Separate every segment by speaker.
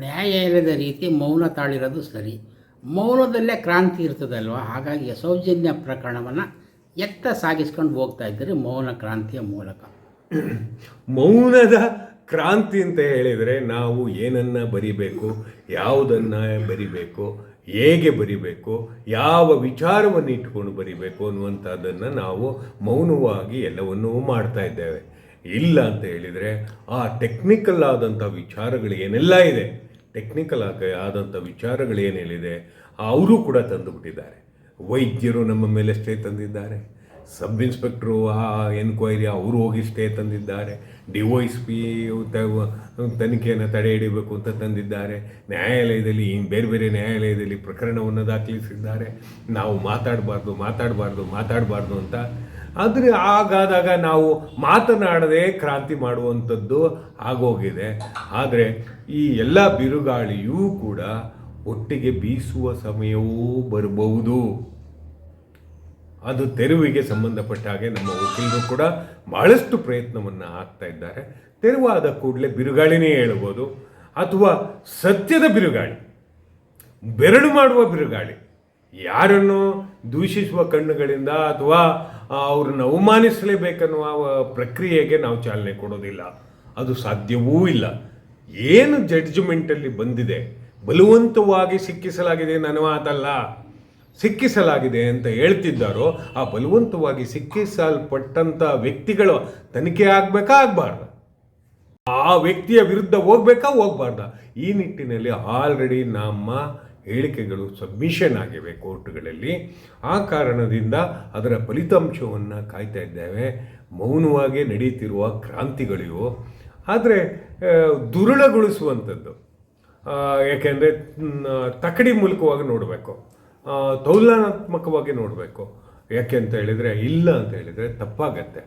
Speaker 1: ನ್ಯಾಯಾಲಯದ ರೀತಿ ಮೌನ ತಾಳಿರೋದು ಸರಿ. ಮೌನದಲ್ಲೇ ಕ್ರಾಂತಿ ಇರ್ತದಲ್ವ? ಹಾಗಾಗಿ ಸೌಜನ್ಯ ಪ್ರಕರಣವನ್ನು ಎತ್ತ ಸಾಗಿಸ್ಕೊಂಡು ಹೋಗ್ತಾ ಇದ್ದಾರೆ ಮೌನ ಕ್ರಾಂತಿಯ ಮೂಲಕ.
Speaker 2: ಮೌನದ ಕ್ರಾಂತಿ ಅಂತ ಹೇಳಿದರೆ ನಾವು ಏನನ್ನ ಬರಿಬೇಕು, ಯಾವುದನ್ನು ಬರಿಬೇಕು, ಹೇಗೆ ಬರಿಬೇಕು, ಯಾವ ವಿಚಾರವನ್ನು ಇಟ್ಕೊಂಡು ಬರಿಬೇಕು ಅನ್ನುವಂಥದ್ದನ್ನು ನಾವು ಮೌನವಾಗಿ ಎಲ್ಲವನ್ನೂ ಮಾಡ್ತಾ ಇದ್ದೇವೆ. ಇಲ್ಲ ಅಂತ ಹೇಳಿದರೆ ಆ ಟೆಕ್ನಿಕಲ್ ಆದಂಥ ವಿಚಾರಗಳು ಏನೆಲ್ಲ ಇದೆ? ಟೆಕ್ನಿಕಲ್ ಆಗಿ ಆದಂಥ ವಿಚಾರಗಳು ಏನೇನಿದೆ ಅವರು ಕೂಡ ತಂದುಬಿಟ್ಟಿದ್ದಾರೆ ವೈದ್ಯರು ನಮ್ಮ ಮೇಲೆ ಸ್ಟೇ ತಂದಿದ್ದಾರೆ. ಸಬ್ ಇನ್ಸ್ಪೆಕ್ಟ್ರು ಆ ಎನ್ಕ್ವೈರಿ ಅವರು ಹೋಗಿ ಸ್ಟೇ ತಂದಿದ್ದಾರೆ. ಡಿ ಒ ಎಸ್ ಪಿ ತನಿಖೆಯನ್ನು ತಡೆ ಹಿಡಿಬೇಕು ಅಂತ ತಂದಿದ್ದಾರೆ. ನ್ಯಾಯಾಲಯದಲ್ಲಿ ಬೇರೆ ಬೇರೆ ನ್ಯಾಯಾಲಯದಲ್ಲಿ ಪ್ರಕರಣವನ್ನು ದಾಖಲಿಸಿದ್ದಾರೆ. ನಾವು ಮಾತಾಡಬಾರ್ದು ಮಾತಾಡಬಾರ್ದು ಮಾತಾಡಬಾರ್ದು ಅಂತ. ಆದರೆ ಹಾಗಾದಾಗ ನಾವು ಮಾತನಾಡದೆ ಕ್ರಾಂತಿ ಮಾಡುವಂಥದ್ದು ಆಗೋಗಿದೆ. ಆದರೆ ಈ ಎಲ್ಲ ಬಿರುಗಾಳಿಯೂ ಕೂಡ ಒಟ್ಟಿಗೆ ಬೀಸುವ ಸಮಯವೂ ಬರಬಹುದು. ಅದು ತೆರವಿಗೆ ಸಂಬಂಧಪಟ್ಟ ಹಾಗೆ ನಮ್ಮ ವಕೀಲರು ಕೂಡ ಬಹಳಷ್ಟು ಪ್ರಯತ್ನವನ್ನು ಹಾಕ್ತಾ ಇದ್ದಾರೆ. ತೆರವಾದ ಕೂಡಲೇ ಬಿರುಗಾಳಿನೇ ಹೇಳ್ಬೋದು. ಅಥವಾ ಸತ್ಯದ ಬಿರುಗಾಳಿ, ಬೆರಳು ಮಾಡುವ ಬಿರುಗಾಳಿ, ಯಾರನ್ನು ದೂಷಿಸುವ ಕಣ್ಣುಗಳಿಂದ ಅಥವಾ ಅವ್ರನ್ನ ಅವಮಾನಿಸಲೇಬೇಕನ್ನುವ ಪ್ರಕ್ರಿಯೆಗೆ ನಾವು ಚಾಲನೆ ಕೊಡೋದಿಲ್ಲ. ಅದು ಸಾಧ್ಯವೂ ಇಲ್ಲ. ಏನು ಜಡ್ಜ್ಮೆಂಟಲ್ಲಿ ಬಂದಿದೆ, ಬಲವಂತವಾಗಿ ಸಿಕ್ಕಿಸಲಾಗಿದೆ ನನ್ನ ಮಾತಲ್ಲ. ಸಿಕ್ಕಿಸಲಾಗಿದೆ ಅಂತ ಹೇಳ್ತಿದ್ದಾರೋ, ಆ ಬಲವಂತವಾಗಿ ಸಿಕ್ಕಿಸಲ್ಪಟ್ಟಂಥ ವ್ಯಕ್ತಿಗಳು ತನಿಖೆ ಆಗಬೇಕಾ, ಆಗಬಾರ್ದು? ಆ ವ್ಯಕ್ತಿಯ ವಿರುದ್ಧ ಹೋಗ್ಬೇಕಾ, ಹೋಗ್ಬಾರ್ದ? ಈ ನಿಟ್ಟಿನಲ್ಲಿ ಆಲ್ರೆಡಿ ನಮ್ಮ ಹೇಳಿಕೆಗಳು ಸಬ್ಮಿಷನ್ ಆಗಿವೆ ಕೋರ್ಟ್ಗಳಲ್ಲಿ. ಆ ಕಾರಣದಿಂದ ಅದರ ಫಲಿತಾಂಶವನ್ನು ಕಾಯ್ತಾ ಇದ್ದೇವೆ. ಮೌನವಾಗಿ ನಡೀತಿರುವ ಕ್ರಾಂತಿಗಳಿವು. ಆದರೆ ದುರುಳಗೊಳಿಸುವಂಥದ್ದು ಏಕೆಂದರೆ ತಕಡಿ ಮೂಲಕವಾಗಿ ನೋಡಬೇಕು. ತೌಲನಾತ್ಮಕವಾಗಿ ನೋಡಬೇಕು. ಯಾಕೆ ಅಂತ ಹೇಳಿದರೆ, ಇಲ್ಲ ಅಂತ ಹೇಳಿದರೆ ತಪ್ಪಾಗತ್ತೆ.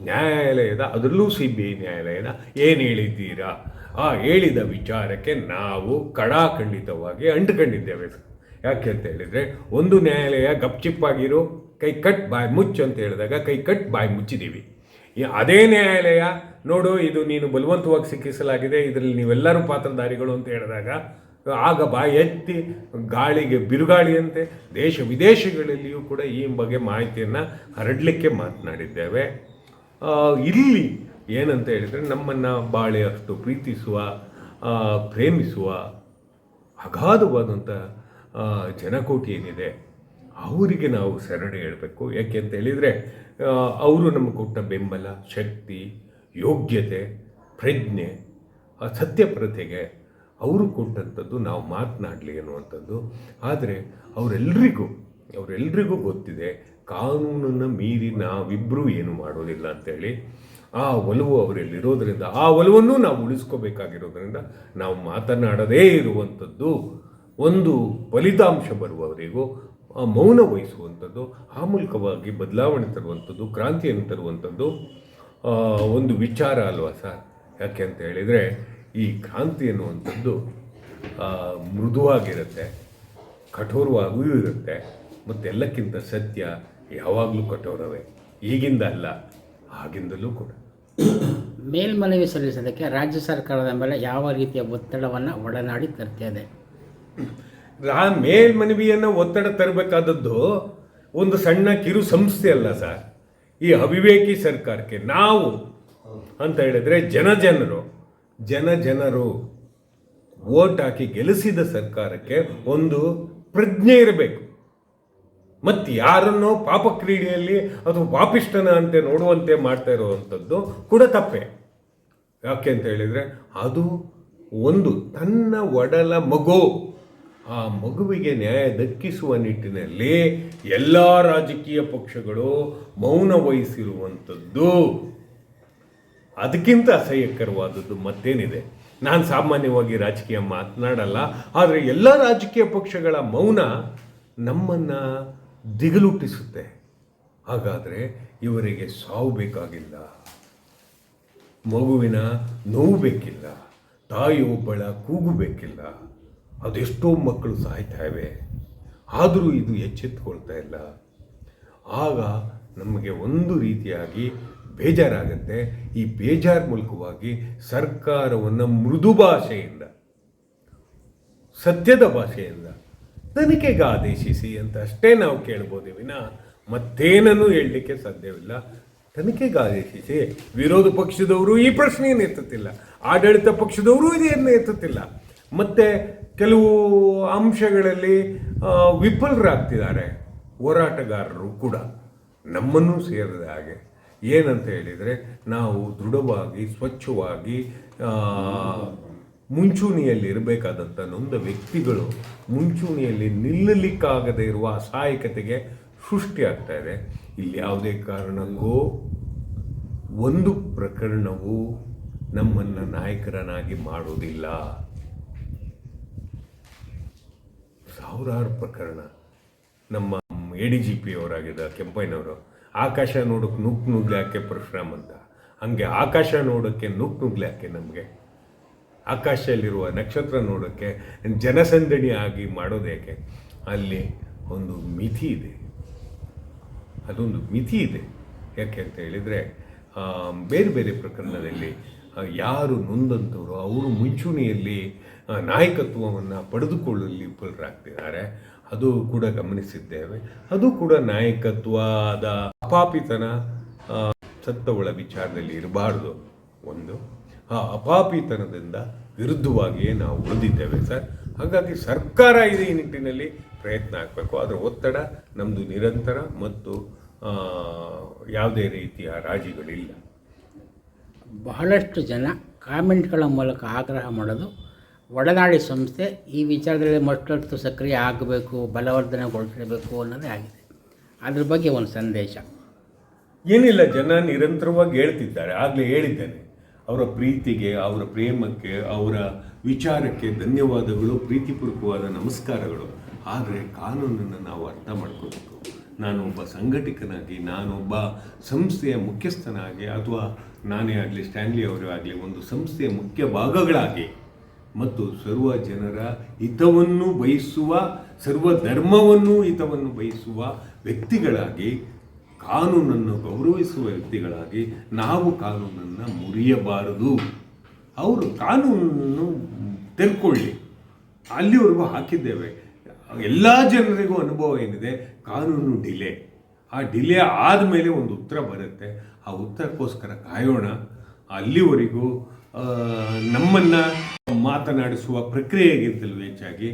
Speaker 2: ನ್ಯಾಯಾಲಯದ, ಅದರಲ್ಲೂ ಸಿ ಬಿ ಐ ನ್ಯಾಯಾಲಯದ, ಏನು ಹೇಳಿದ್ದೀರಾ? ಆ ಹೇಳಿದ ವಿಚಾರಕ್ಕೆ ನಾವು ಕಡಾಖಂಡಿತವಾಗಿ ಅಂಟ್ಕೊಂಡಿದ್ದೇವೆ. ಯಾಕೆ ಅಂತ ಹೇಳಿದರೆ, ಒಂದು ನ್ಯಾಯಾಲಯ ಗಪ್ಚಿಪ್ಪಾಗಿರು ಕೈ ಕಟ್ ಬಾಯಿ ಮುಚ್ಚು ಅಂತ ಹೇಳಿದಾಗ ಕೈ ಕಟ್ ಬಾಯಿ ಮುಚ್ಚಿದ್ದೀವಿ. ಅದೇ ನ್ಯಾಯಾಲಯ, ನೋಡು, ಇದು ನೀನು ಬಲವಂತವಾಗಿ ಸಿಕ್ಕಿಸಲಾಗಿದೆ, ಇದರಲ್ಲಿ ನೀವೆಲ್ಲರೂ ಪಾತ್ರಧಾರಿಗಳು ಅಂತ ಹೇಳಿದಾಗ ಆಗ ಬಾಯಿ ಎತ್ತಿ ಗಾಳಿಗೆ ಬಿರುಗಾಳಿಯಂತೆ ದೇಶ ವಿದೇಶಗಳಲ್ಲಿಯೂ ಕೂಡ ಈ ಬಗ್ಗೆ ಮಾಹಿತಿಯನ್ನು ಹರಡಲಿಕ್ಕೆ ಮಾತನಾಡಿದ್ದೇವೆ. ಇಲ್ಲಿ ಏನಂತ ಹೇಳಿದರೆ ನಮ್ಮನ್ನು ಬಾಳೆ ಅಷ್ಟು ಪ್ರೀತಿಸುವ ಪ್ರೇಮಿಸುವ ಅಗಾಧವಾದಂಥ ಜನಕೋಟಿ ಏನಿದೆ, ಅವರಿಗೆ ನಾವು ಸರಣಿ ಹೇಳಬೇಕು. ಯಾಕೆ ಅಂತ ಹೇಳಿದರೆ ಅವರು ನಮಗೆ ಕೊಟ್ಟ ಬೆಂಬಲ, ಶಕ್ತಿ, ಯೋಗ್ಯತೆ, ಪ್ರಜ್ಞೆ ಸತ್ಯಪ್ರತೆಗೆ ಅವರು ಕೊಟ್ಟಂಥದ್ದು ನಾವು ಮಾತನಾಡಲಿ ಅನ್ನುವಂಥದ್ದು. ಆದರೆ ಅವರೆಲ್ಲರಿಗೂ ಅವರೆಲ್ಲರಿಗೂ ಗೊತ್ತಿದೆ, ಕಾನೂನನ್ನು ಮೀರಿ ನಾವಿಬ್ಬರೂ ಏನು ಮಾಡೋದಿಲ್ಲ ಅಂತೇಳಿ. ಆ ಒಲವು ಅವರಲ್ಲಿರೋದ್ರಿಂದ, ಆ ಒಲವನ್ನು ನಾವು ಉಳಿಸ್ಕೋಬೇಕಾಗಿರೋದ್ರಿಂದ ನಾವು ಮಾತನಾಡದೇ ಇರುವಂಥದ್ದು ಒಂದು ಫಲಿತಾಂಶ ಬರುವವರಿಗೂ ಮೌನ ವಹಿಸುವಂಥದ್ದು ಆ ಮೂಲಕವಾಗಿ ಬದಲಾವಣೆ ತರುವಂಥದ್ದು, ಕ್ರಾಂತಿಯನ್ನು ತರುವಂಥದ್ದು ಒಂದು ವಿಚಾರ ಅಲ್ವಾ ಸರ್? ಯಾಕೆ ಅಂತ ಹೇಳಿದರೆ ಈ ಕಾಂತಿ ಎನ್ನುವಂಥದ್ದು ಆ, ಮೃದುವಾಗಿರುತ್ತೆ ಕಠೋರವಾಗಿಯೂ ಇರುತ್ತೆ. ಮತ್ತು ಎಲ್ಲಕ್ಕಿಂತ ಸತ್ಯ ಯಾವಾಗಲೂ ಕಠೋರವೇ. ಈಗಿಂದ ಅಲ್ಲ ಆಗಿಂದಲೂ ಕೂಡ.
Speaker 1: ಮೇಲ್ಮನವಿ ಸಲ್ಲಿಸೋದಕ್ಕೆ ರಾಜ್ಯ ಸರ್ಕಾರದ ಮೇಲೆ ಯಾವ ರೀತಿಯ ಒತ್ತಡವನ್ನು ಒಡನಾಡಿ ತರ್ತಿದೆ?
Speaker 2: ರಾ ಮೇಲ್ಮನವಿಯನ್ನು ಒತ್ತಡ ತರಬೇಕಾದದ್ದು ಒಂದು ಸಣ್ಣ ಕಿರು ಸಂಸ್ಥೆ ಅಲ್ಲ ಸರ್. ಈ ಅವಿವೇಕಿ ಸರ್ಕಾರಕ್ಕೆ ನಾವು ಅಂತ ಹೇಳಿದ್ರೆ ಜನ ಜನರು ಜನ ಜನರು ಓಟ್ ಹಾಕಿ ಗೆಲ್ಲಿಸಿದ ಸರ್ಕಾರಕ್ಕೆ ಒಂದು ಪ್ರಜ್ಞೆ ಇರಬೇಕು. ಮತ್ತು ಯಾರನ್ನು ಪಾಪ ಕ್ರೀಡೆಯಲ್ಲಿ ಅಥವಾ ಪಾಪಿಷ್ಟನ ಅಂತೆ ನೋಡುವಂತೆ ಮಾಡ್ತಾ ಇರುವಂಥದ್ದು ಕೂಡ ತಪ್ಪೆ. ಯಾಕೆ ಅಂತ ಹೇಳಿದರೆ ಅದು ಒಂದು ತನ್ನ ಒಡಲ ಮಗು. ಆ ಮಗುವಿಗೆ ನ್ಯಾಯ ದಕ್ಕಿಸುವ ನಿಟ್ಟಿನಲ್ಲಿ ಎಲ್ಲ ರಾಜಕೀಯ ಪಕ್ಷಗಳು ಮೌನ ವಹಿಸಿರುವಂಥದ್ದು. ಅದಕ್ಕಿಂತ ಅಸಹ್ಯಕರವಾದದ್ದು ಮತ್ತೇನಿದೆ? ನಾನು ಸಾಮಾನ್ಯವಾಗಿ ರಾಜಕೀಯ ಮಾತನಾಡಲ್ಲ, ಆದರೆ ಎಲ್ಲ ರಾಜಕೀಯ ಪಕ್ಷಗಳ ಮೌನ ನಮ್ಮನ್ನು ದಿಗಲುಟ್ಟಿಸುತ್ತೆ. ಹಾಗಾದರೆ ಇವರಿಗೆ ಸಾವು ಬೇಕಾಗಿಲ್ಲ, ಮಗುವಿನ ನೋವು ಬೇಕಿಲ್ಲ ತಾಯಿಯೊಬ್ಬಳ ಕೂಗು ಬೇಕಿಲ್ಲ, ಅದೆಷ್ಟೋ ಮಕ್ಕಳು ಸಾಯ್ತಾ ಇವೆ. ಆದರೂ ಇದು ಎಚ್ಚೆತ್ತುಕೊಳ್ತಾ ಇಲ್ಲ. ಆಗ ನಮಗೆ ಒಂದು ರೀತಿಯಾಗಿ ಬೇಜಾರಾಗತ್ತೆ ಈ ಬೇಜಾರು ಮೂಲಕವಾಗಿ ಸರ್ಕಾರವನ್ನು ಮೃದು ಭಾಷೆಯಿಂದ ಸತ್ಯದ ಭಾಷೆಯಿಂದ ತನಿಖೆಗೆ ಆದೇಶಿಸಿ ಅಂತ ಅಷ್ಟೇ ನಾವು ಕೇಳ್ಬೋದು. ವಿನ ಮತ್ತೇನನ್ನು ಹೇಳಲಿಕ್ಕೆ ಸಾಧ್ಯವಿಲ್ಲ. ತನಿಖೆಗೆ ಆದೇಶಿಸಿ ವಿರೋಧ ಪಕ್ಷದವರು ಈ ಪ್ರಶ್ನೆಯನ್ನು ಎತ್ತುತ್ತಿಲ್ಲ. ಆಡಳಿತ ಪಕ್ಷದವರು ಇದನ್ನು ಎತ್ತುತ್ತಿಲ್ಲ. ಮತ್ತೆ ಕೆಲವು ಅಂಶಗಳಲ್ಲಿ ವಿಫಲರಾಗ್ತಿದ್ದಾರೆ ಹೋರಾಟಗಾರರು ಕೂಡ ನಮ್ಮನ್ನು ಸೇರಿದ ಹಾಗೆ. ಏನಂತ ಹೇಳಿದರೆ ನಾವು ದೃಢವಾಗಿ, ಸ್ವಚ್ಛವಾಗಿ ಮುಂಚೂಣಿಯಲ್ಲಿ ಇರಬೇಕಾದಂಥ ನೊಂದ ವ್ಯಕ್ತಿಗಳು ಮುಂಚೂಣಿಯಲ್ಲಿ ನಿಲ್ಲಲಿಕ್ಕಾಗದೇ ಇರುವ ಅಸಹಾಯಕತೆಗೆ ಸೃಷ್ಟಿಯಾಗ್ತಾ ಇದೆ. ಇಲ್ಲಿ ಯಾವುದೇ ಕಾರಣಕ್ಕೂ ಒಂದು ಪ್ರಕರಣವು ನಮ್ಮನ್ನು ನಾಯಕರನ್ನಾಗಿ ಮಾಡೋದಿಲ್ಲ ಸಾವಿರಾರು ಪ್ರಕರಣ ನಮ್ಮ ಎ ಡಿ ಜಿ ಪಿ ಅವರಾಗಿದ್ದ ಕೆಂಪಯ್ಯನವರು. ಆಕಾಶ ನೋಡೋಕ್ಕೆ ನುಗ್ಗು ನುಗ್ಲಾಕೆ ಪರಶುರಾಮ್ ಅಂತ. ಹಂಗೆ ಆಕಾಶ ನೋಡೋಕ್ಕೆ ನುಗ್ಗು ನುಗ್ಲಾಕೆ ನಮಗೆ. ಆಕಾಶದಲ್ಲಿರುವ ನಕ್ಷತ್ರ ನೋಡೋಕ್ಕೆ ಜನಸಂದಣಿ ಆಗಿ ಮಾಡೋದೇಕೆ ಅಲ್ಲಿ ಒಂದು ಮಿತಿ ಇದೆ. ಅದೊಂದು ಮಿತಿ ಇದೆ. ಯಾಕೆ ಅಂತ ಹೇಳಿದರೆ ಬೇರೆ ಬೇರೆ ಪ್ರಕರಣದಲ್ಲಿ ಯಾರು ನೊಂದಂಥವರು ಅವರು ಮುಂಚೂಣಿಯಲ್ಲಿ ನಾಯಕತ್ವವನ್ನು ಪಡೆದುಕೊಳ್ಳಲು ವಿಫಲರಾಗ್ತಿದ್ದಾರೆ. ಅದು ಕೂಡ ಗಮನಿಸಿದ್ದೇವೆ. ಅದು ಕೂಡ ನಾಯಕತ್ವದ ಅಪಾಪಿತನ ಸತ್ತವಳ ವಿಚಾರದಲ್ಲಿ ಇರಬಾರ್ದು ಒಂದು. ಆ ಅಪಾಪಿತನದಿಂದ ವಿರುದ್ಧವಾಗಿಯೇ ನಾವು ಉಳಿದಿದ್ದೇವೆ ಸರ್. ಹಾಗಾಗಿ ಸರ್ಕಾರ ಇದೇ ನಿಟ್ಟಿನಲ್ಲಿ, ಪ್ರಯತ್ನ ಆಗಬೇಕು. ಅದರ ಒತ್ತಡ ನಮ್ಮದು ನಿರಂತರ ಮತ್ತು ಯಾವುದೇ ರೀತಿಯ ರಾಜಿಗಳಿಲ್ಲ.
Speaker 1: ಬಹಳಷ್ಟು ಜನ ಕಾಮೆಂಟ್ಗಳ ಮೂಲಕ ಆಗ್ರಹ ಮಾಡೋದು ಒಡನಾಡಿ ಸಂಸ್ಥೆ ಈ ವಿಚಾರದಲ್ಲಿ ಮತ್ತಷ್ಟು ಸಕ್ರಿಯ ಆಗಬೇಕು, ಬಲವರ್ಧನೆಗೊಳಿಸಬೇಕು ಅನ್ನೋದೇ ಆಗಿದೆ. ಅದ್ರ ಬಗ್ಗೆ ಒಂದು ಸಂದೇಶ.
Speaker 2: ಏನಿಲ್ಲ, ಜನ ನಿರಂತರವಾಗಿ ಹೇಳ್ತಿದ್ದಾರೆ. ಆಗಲೇ ಹೇಳಿದ್ದೇನೆ. ಅವರ ಪ್ರೀತಿಗೆ, ಅವರ ಪ್ರೇಮಕ್ಕೆ, ಅವರ ವಿಚಾರಕ್ಕೆ ಧನ್ಯವಾದಗಳು, ಪ್ರೀತಿಪೂರ್ವಕವಾದ ನಮಸ್ಕಾರಗಳು. ಆದರೆ ಕಾನೂನನ್ನು ನಾವು ಅರ್ಥ ಮಾಡ್ಕೋಬೇಕು. ನಾನೊಬ್ಬ ಸಂಘಟಕನಾಗಿ ನಾನೊಬ್ಬ ಸಂಸ್ಥೆಯ ಮುಖ್ಯಸ್ಥನಾಗಿ, ಅಥವಾ ನಾನೇ ಆಗಲಿ ಸ್ಟ್ಯಾನ್ಲಿ ಅವರೇ ಆಗಲಿ, ಒಂದು ಸಂಸ್ಥೆಯ ಮುಖ್ಯ ಭಾಗಗಳಾಗಿ ಮತ್ತು ಸರ್ವ ಜನರ ಹಿತವನ್ನು ಬಯಸುವ, ಸರ್ವ ಧರ್ಮವನ್ನು ಹಿತವನ್ನು ಬಯಸುವ ವ್ಯಕ್ತಿಗಳಾಗಿ, ಕಾನೂನನ್ನು ಗೌರವಿಸುವ ವ್ಯಕ್ತಿಗಳಾಗಿ ನಾವು ಕಾನೂನನ್ನು ಮುರಿಯಬಾರದು. ಅವರು ಕಾನೂನನ್ನು ತೆರ್ಕೊಳ್ಳಿ. ಅಲ್ಲಿವರೆಗೂ ಹಾಕಿದ್ದೇವೆ. ಎಲ್ಲ ಜನರಿಗೂ ಅನುಭವ ಏನಿದೆ? ಕಾನೂನು ಡಿಲೇ. ಆ ಡಿಲೇ ಆದಮೇಲೆ ಒಂದು ಉತ್ತರ ಬರುತ್ತೆ. ಆ ಉತ್ತರಕ್ಕೋಸ್ಕರ ಕಾಯೋಣ. ಅಲ್ಲಿವರೆಗೂ ನಮ್ಮನ್ನು ನಮ್ಮನ್ನ ಮಾತನಾಡಿಸುವ ಪ್ರಕ್ರಿಯೆಗಿಂತಲೂ ಹೆಚ್ಚಾಗಿ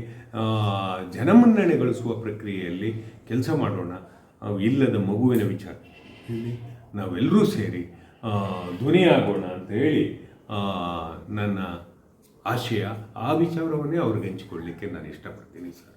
Speaker 2: ಜನಮನ್ನಣೆಗೊಳಿಸುವ ಜನಮನ್ನಣೆ ಗಳಿಸುವ ಪ್ರಕ್ರಿಯೆಯಲ್ಲಿ ಕೆಲಸ ಮಾಡೋಣ. ಇಲ್ಲದ ಮಗುವಿನ ವಿಚಾರ ನಾವೆಲ್ಲರೂ ಸೇರಿ ಧ್ವನಿಯಾಗೋಣ ಅಂತ ಹೇಳಿ ನನ್ನ ಆಶಯ ಆ ವಿಚಾರವನ್ನೇ ಅವ್ರಿಗೆ ಹಂಚಿಕೊಳ್ಳಿಕ್ಕೆ ನಾನು ಇಷ್ಟಪಡ್ತೀನಿ ಸರ್.